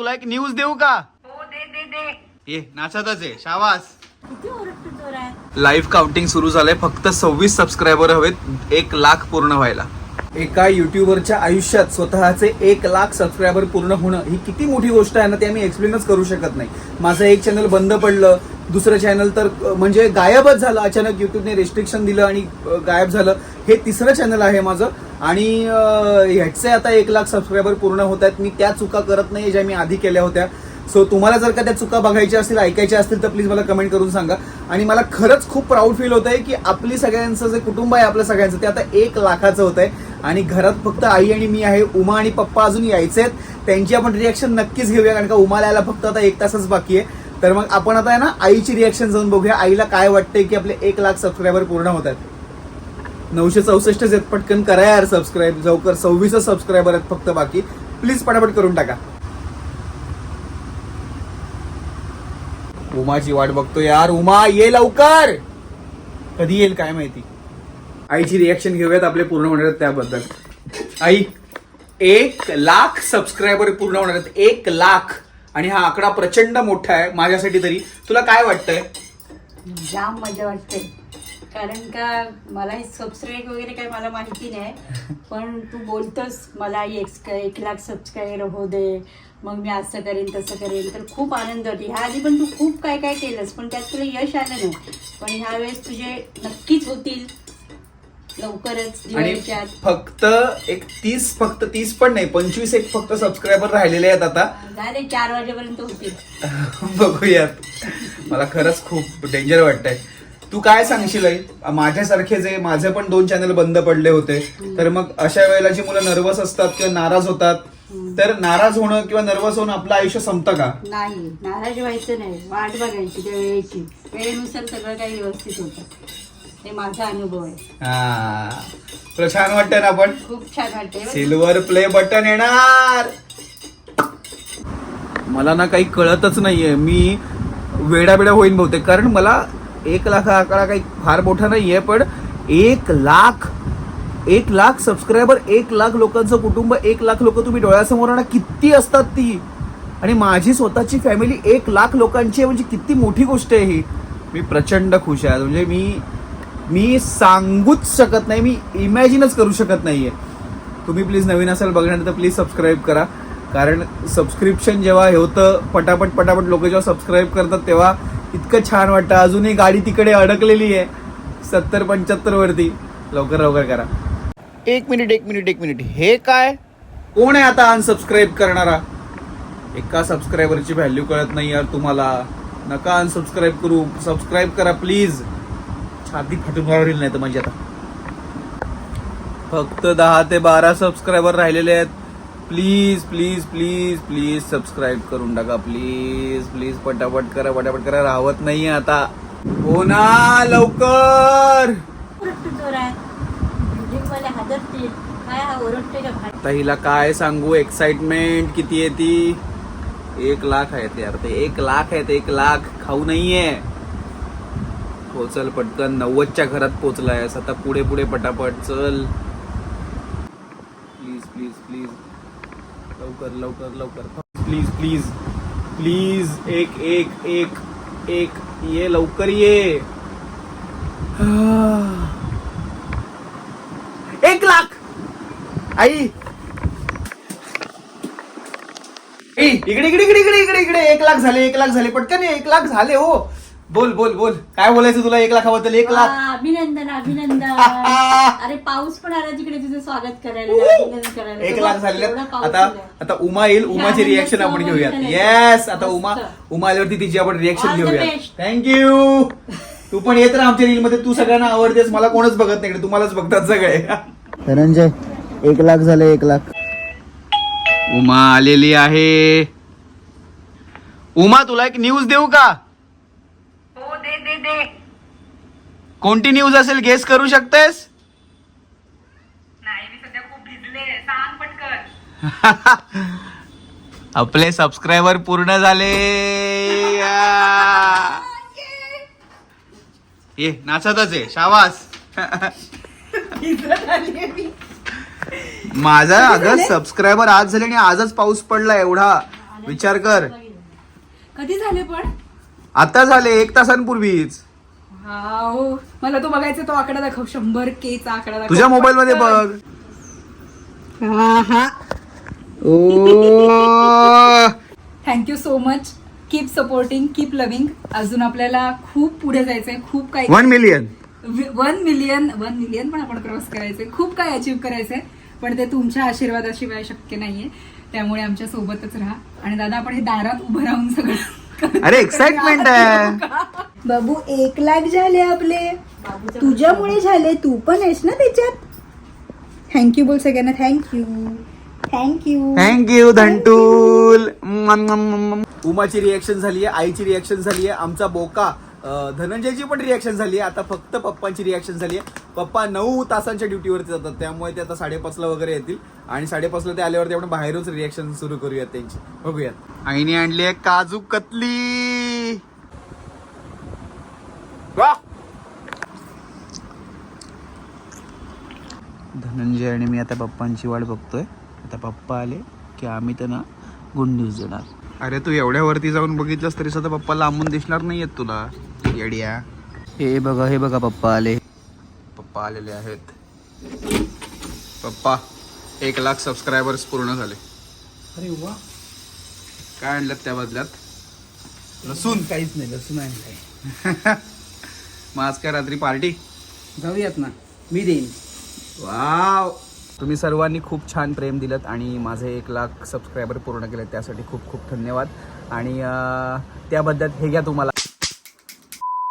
तुला एक न्यूज देऊ का? हो दे दे दे. ये नाचतच आहे शाबास. किती ओरडतो जोरात. लाईव्ह काउंटिंग सुरू झालंय फक्त सव्वीस सबस्क्रायबर हवेत एक लाख पूर्ण व्हायला. एका युट्यूबरच्या आयुष्यात स्वतःचे एक लाख सबस्क्रायबर पूर्ण होणं ही किती मोठी गोष्ट आहे ना ते आम्ही एक्सप्लेनच करू शकत नाही. माझं एक चॅनल बंद पडलं दुसरं चॅनल तर म्हणजे गायबच झालं. अचानक युट्यूबने रेस्ट्रिक्शन दिलं आणि गायब झालं. हे तिसरं चॅनल आहे माझं. आणि ह्याचे आता एक लाख सबस्क्रायबर पूर्ण होत आहेत. मी त्या चुका करत नाही ज्या मी आधी केल्या होत्या. सो तुम्हाला जर का त्या चुका बघायच्या असतील ऐकायच्या असतील तर प्लीज मला कमेंट करून सांगा. आणि मला खरंच खूप प्राऊड फील होत आहे की आपली सगळ्यांचं जे कुटुंब आहे आपल्या सगळ्यांचं ते आता एक लाखाचं होत आहे आणि घरात फक्त आई आणि मी आहे उमा आणि पप्पा अजून यायचे आहेत. त्यांची आपण रिॲक्शन नक्कीच घेऊया कारण का उमाला यायला फक्त आता एक तासच बाकी आहे. तर मग आपण आता आहे ना आईची रिॲक्शन जाऊन बघूया. आईला काय वाटतंय की आपले एक लाख सबस्क्रायबर पूर्ण होत आहेत. नऊशे चौसष्ट आहेत. पटकन करा यार सबस्क्राईब लवकर सव्वीस सबस्क्रायबर आहेत फक्त बाकी. प्लीज पटापट करून टाका. उमाची वाट बघतो यार. उमा ये लवकर! कधी येईल काय माहिती? आईची रिॲक्शन घेऊयात आपले पूर्ण होणार आहेत त्याबद्दल. आई एक लाख सबस्क्रायबर पूर्ण होणार आहेत. एक लाख. आणि हा आकडा प्रचंड मोठा आहे. माझ्यासाठी तरी. तुला काय वाटतंय? जाम मजा वाटते. कारण का मला हे सबस्क्राईब वगैरे काही मला माहिती नाही. पण तू बोलतोस मला एक एक लाख सबस्क्राईबर हो दे. मग मी असं करेन तसं करेन. तर खूप आनंद होते. ह्या आधी पण तू खूप काय काय केलंस पण त्यात तुला यश आलं नाही. पण ह्या वेळेस तुझे नक्कीच होतील. लवकरच आणि. फक्त एक तीस फक्त तीस पण नाही पंचवीस एक फक्त सबस्क्रायबर राहिलेले आहेत आता. झाले चार वाजेपर्यंत होतील. बघूयात. मला खरंच खूप डेंजर वाटतंय. तू काय सांगशील आई? माझ्यासारखे जे माझे पण दोन चॅनल बंद पडले होते. तर मग अशा वेळेला जी मुलं नर्वस असतात किंवा नाराज होतात तर नाराज होणं किंवा नर्वस होणं आपलं आयुष्य संपतं का? नाही. नाराज व्हायचं नाही. वाट बघायची त्या वेळेची. वेळेनुसार सगळं काही व्यवस्थित होतं. हे माझा अनुभव आहे. हा. तुला छान वाटतंय ना पण खूप छान वाटते सिल्वर प्ले बटन येणार. मला ना काही कळतच नाहीये. मी वेडा वेडा होईन बहुतेक. कारण मला एक लाख हा आकडा काही फार मोठा नाही आहे पण एक लाख एक लाख सबस्क्रायबर एक लाख लोकांचं कुटुंब एक लाख लोक तुम्ही डोळ्यासमोर आणा किती असतात ती? आणि माझी स्वतःची फॅमिली एक लाख लोकांची आहे म्हणजे किती मोठी गोष्ट आहे ही. मी प्रचंड खुश आहे. म्हणजे मी मी सांगूच शकत नाही मी इमॅजिनच करू शकत नाही आहे तुम्ही प्लीज नवीन असाल बघणार तर प्लीज सबस्क्राईब करा. कारण सबस्क्रिप्शन जेव्हा हे होतं पटापट पटापट लोक जेव्हा सबस्क्राईब करतात तेव्हा इतकं छान वाटतं. अजूनही गाडी तिकडे अडकलेली आहे. सत्तर पंच्याहत्तर वरती. लवकर लवकर करा. एक मिनिट एक मिनिट एक मिनिट. हे काय? कोण आहे आता अनसबस्क्राईब करणारा? एका सबस्क्रायबरची व्हॅल्यू कळत नाही यार तुम्हाला. नका अनसबस्क्राईब करू. सबस्क्राईब करा प्लीज छाती फाटून नाही तर म्हणजे आता. फक्त दहा ते बारा सबस्क्रायबर राहिलेले आहेत. Please please please please subscribe करून टाका. प्लीज प्लीज पटापट करा पटापट करा. राहत नाहीये आता. हो ना लवकर. काय आता हिला काय सांगू? एक्साइटमेंट किती आहे ती? एक लाख आहेत यार ते. एक लाख आहे ते एक लाख. खाऊ नाहीये. पोचल पटकन. नव्वदच्या घरात पोचलाय आता पुढे पुढे पटापट. चल प्लीज प्लीज प्लीज लवकर लवकर लवकर. प्लीज प्लीज प्लीज एक एक एक एक ये लवकर ये. एक लाख. आई. इकडे इकडे इकडे इकडे इकडे इकडे. एक लाख झाले एक लाख झाले. पटकन एक लाख झाले हो. बोल बोल बोल. काय बोलायचं तुला एक लाखाबद्दल? एक लाख. वा, अभिनंदन अभिनंदन. अरे पाऊस पण आला तिकडे तुझं स्वागत करायला अभिनंदन करायला. एक लाख बघ, झालेले. एवढा पाऊस आता. आता उमा येईल. उमाची रिएक्शन आपण घेऊयात. येस आता मस्त. उमा उमा आल्यावरती तिची आपण रिएक्शन All the घेऊयात. best. थँक्यू तू पण येत राहा आमच्या रील मध्ये. तू सगळ्यांना आवडतेस. मला कोणच बघत नाही इकडे. तुम्हालाच बघतात सगळे. धनंजय एक लाख झाले एक लाख. उमा आलेली आहे. उमा तुला एक न्यूज देऊ का? हो कोणती न्यूज असेल गेस करू शकतेस? नाही मी सध्या खूप भिजले सांग पटकन. आपले सबस्क्रायबर पूर्ण झाले. या. नाचतच आहे शाबास. माझा अगं सबस्क्रायबर आज झाले आणि आजच पाऊस पडला एवढा. विचार कर. कधी झाले पण? आता झाले एक तासांपूर्वीच. हाव मला तो बघायचा तो आकडा दाखव शंभर के चा आकडा दाखव. तुझ्या मोबाईल मध्ये बघ. ओ. Thank you so much keep supporting keep loving अजून आपल्याला खूप पुढे जायचंय खूप काही one million one million one million पण आपण क्रॉस करायचंय. खूप काय अचीव करायचंय पण ते तुमच्या आशीर्वादाशिवाय शक्य नाहीये. त्यामुळे आमच्या सोबतच राहा. आणि दादा आपण हे दारात उभं राहून सगळं अरे एक्साइटमेंट आहे. बाबू एक लाख झाले आपले. तुझ्यामुळे झाले. तू पण आहेस ना त्याच्यात? थँक्यू बोल सगळ्यांना. Thank you thank you thank you धंटूल उमाची रिएक्शन झाली आहे आईची रिएक्शन झाली आहे आमचा बोका. धनंजयची पण रिॲक्शन झाली आहे. आता फक्त पप्पांची रिॲक्शन झाली आहे. पप्पा नऊ तासांच्या ड्युटीवरती जातात. त्यामुळे ते आता साडेपाचला वगैरे येतील. आणि साडेपाचला ते आल्यावरती आपण बाहेरूनच रिॲक्शन सुरू करूयात त्यांची. बघूयात. आईने आणली आहे काजू कतली. वा! धनंजय आणि मी आता पप्पांची वाट बघतोय. आता पप्पा आले की आम्ही त्यांना गुड न्यूज देणार. अरे तू एवढ्या वरती जाऊन बघितलंस तरी सुद्धा पप्पा लांबून दिसणार नाहीयेत तुला. येड्या. हे बघा हे बघा पप्पा आले. पप्पा आलेले आहेत. पप्पा एक लाख सबस्क्रायबर्स पूर्ण झाले. अरे वा. काय आणलं त्या बदल्यात? लसूण काहीच नाही लसूण आहे मग आज काय रात्री पार्टी जाऊयात ना. मी देईन. वाव. तुम्ही सर्वांनी खूप छान प्रेम दिलं आणि माझे एक लाख सबस्क्रायबर पूर्ण केले त्यासाठी खूप खूप धन्यवाद. आणि त्याबद्दल हे घ्या तुम्हाला.